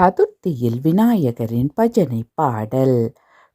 சதுர்த்தியில் விநாயகரின் பஜனை பாடல்.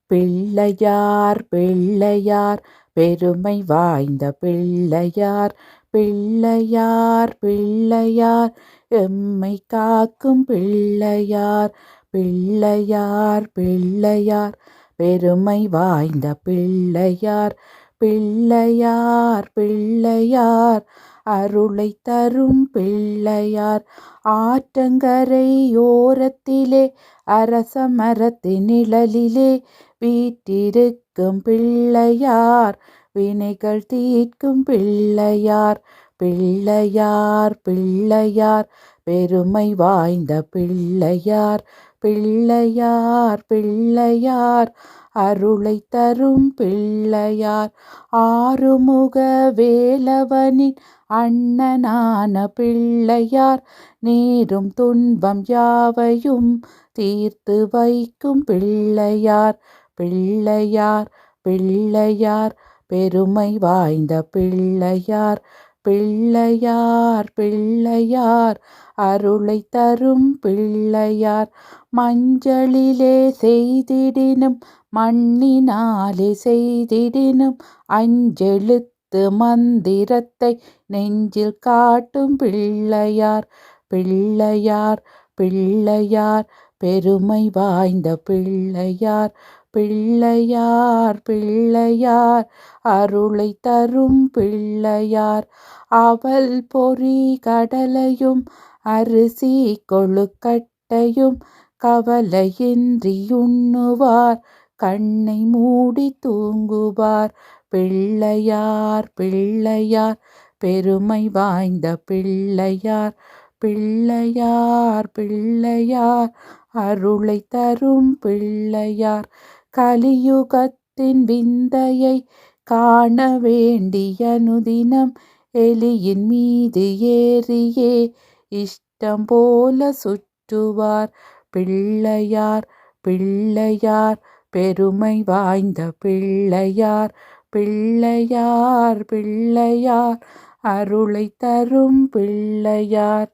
பிள்ளையார் பிள்ளையார் பெருமை வாய்ந்த பிள்ளையார் பிள்ளையார் பிள்ளையார் எம்மை காக்கும் பிள்ளையார் பிள்ளையார் பிள்ளையார் பெருமை வாய்ந்த பிள்ளையார் பிள்ளையார் பிள்ளையார் அருளை தரும் பிள்ளையார். ஆற்றங்கரை யோரத்திலே அரச மரத்தின் நிழலிலே வீட்டிருக்கும் பிள்ளையார் வினைகள் தீர்க்கும் பிள்ளையார். பிள்ளையார் பிள்ளையார் பெருமை வாய்ந்த பிள்ளையார். பிள்ளையார் பிள்ளையார் அருளை தரும் பிள்ளையார். ஆறுமுக வேலவனின் அண்ணனான பிள்ளையார். நேரும் துன்பம் யாவையும் தீர்த்து வைக்கும் பிள்ளையார். பிள்ளையார் பிள்ளையார் பெருமை வாய்ந்த பிள்ளையார். பிள்ளையார் பிள்ளையார் அருளை தரும் பிள்ளையார். மஞ்சளிலே செய்திடினும் மண்ணினாலே செய்திடினும் அஞ்செழுத்து மந்திரத்தை நெஞ்சில் காட்டும் பிள்ளையார். பிள்ளையார் பிள்ளையார் பெருமை வாய்ந்த பிள்ளையார். பிள்ளையார் பிள்ளையார் அருளை தரும் பிள்ளையார். அவள் பொறி கடலையும் அரிசி கொழுக்கட்டையும் கவலையின்றி உண்ணுவார். கண்ணை மூடி தூங்குவார். பிள்ளையார் பிள்ளையார் பெருமை வாய்ந்த பிள்ளையார். பிள்ளையார் பிள்ளையார் அருளை தரும் பிள்ளையார். கலியுகத்தின் விந்தையை காண வேண்டிய நுதினம் எலியின் மீது ஏறியே. இஷ்டம் போல சுற்றுவார் பிள்ளையார் பிள்ளையார் பெருமை வாய்ந்த பிள்ளையார் பிள்ளையார் பிள்ளையார் அருளை தரும் பிள்ளையார்.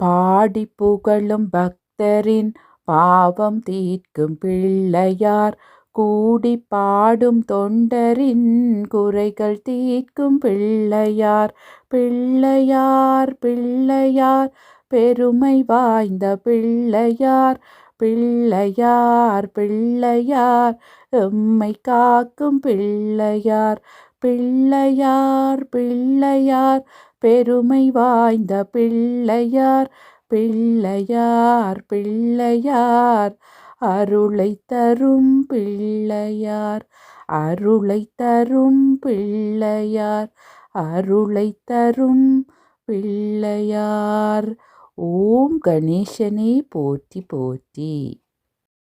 பாடி புகழும் பக்தரின் பாவம் தீர்க்கும் பிள்ளையார் கூடி பாடும் தொண்டரின் குறைகள் தீர்க்கும் பிள்ளையார் பிள்ளையார் பிள்ளையார் பெருமை வாய்ந்த பிள்ளையார் பிள்ளையார் பிள்ளையார் எம்மை காக்கும் பிள்ளையார் பிள்ளையார் பிள்ளையார் பெருமை வாய்ந்த பிள்ளையார் பிள்ளையார் பிள்ளையார். அருளை தரும் பிள்ளையார் அருளை தரும் பிள்ளையார் அருளை தரும் பிள்ளையார். ஓம் கணேசனே போற்றி போற்றி.